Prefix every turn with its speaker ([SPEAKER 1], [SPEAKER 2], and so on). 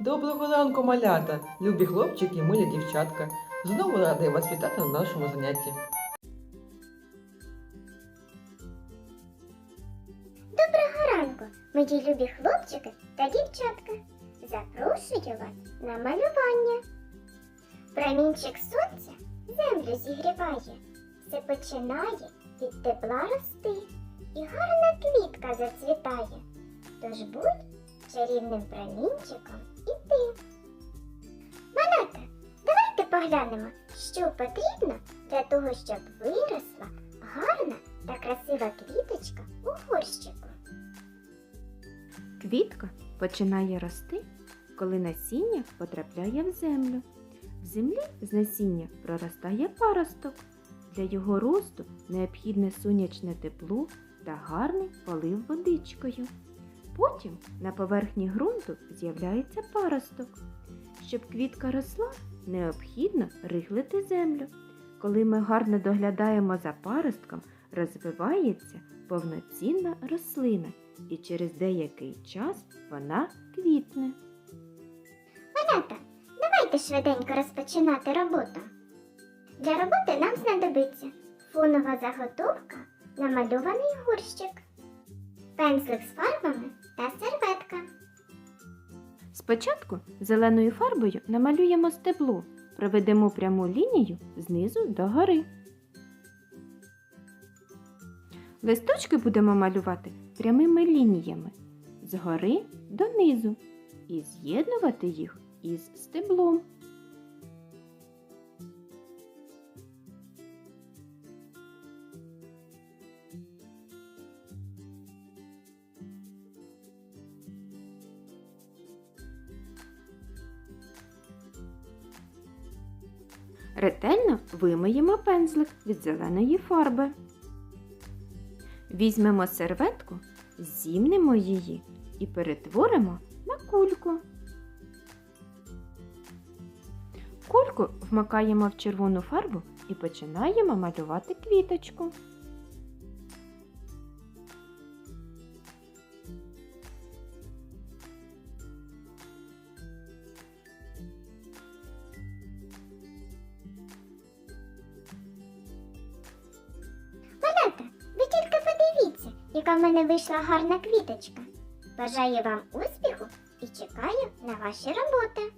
[SPEAKER 1] Доброго ранку, малята, любі хлопчики і милі дівчатка. Знову радий вас вітати на нашому занятті.
[SPEAKER 2] Доброго ранку, мої любі хлопчики та дівчатка. Запрошую вас на малювання. Промінчик сонця землю зігріває, все починає від тепла рости, і гарна квітка зацвітає. Тож будь чарівним промінчиком і ти. Малята, давайте поглянемо, що потрібно для того, щоб виросла гарна та красива квіточка у горщику.
[SPEAKER 3] Квітка починає рости, коли насіння потрапляє в землю. В землі з насіння проростає паросток. Для його росту необхідне сонячне тепло та гарний полив водичкою. Потім на поверхні ґрунту з'являється паросток. Щоб квітка росла, необхідно рихлити землю. Коли ми гарно доглядаємо за паростком, розвивається повноцінна рослина, і через деякий час вона квітне.
[SPEAKER 2] Малята, давайте швиденько розпочинати роботу. Для роботи нам знадобиться фонова заготовка, намальований горщик, пензлик з фарбами та серветка.
[SPEAKER 3] Спочатку зеленою фарбою намалюємо стебло, проведемо пряму лінію знизу до гори. Листочки будемо малювати прямими лініями згори донизу і з'єднувати їх із стеблом. Ретельно вимиємо пензлик від зеленої фарби. Візьмемо серветку, зімнемо її і перетворимо на кульку. Кульку вмикаємо в червону фарбу і починаємо малювати квіточку.
[SPEAKER 2] Яка в мене вийшла гарна квіточка. Бажаю вам успіху і чекаю на ваші роботи.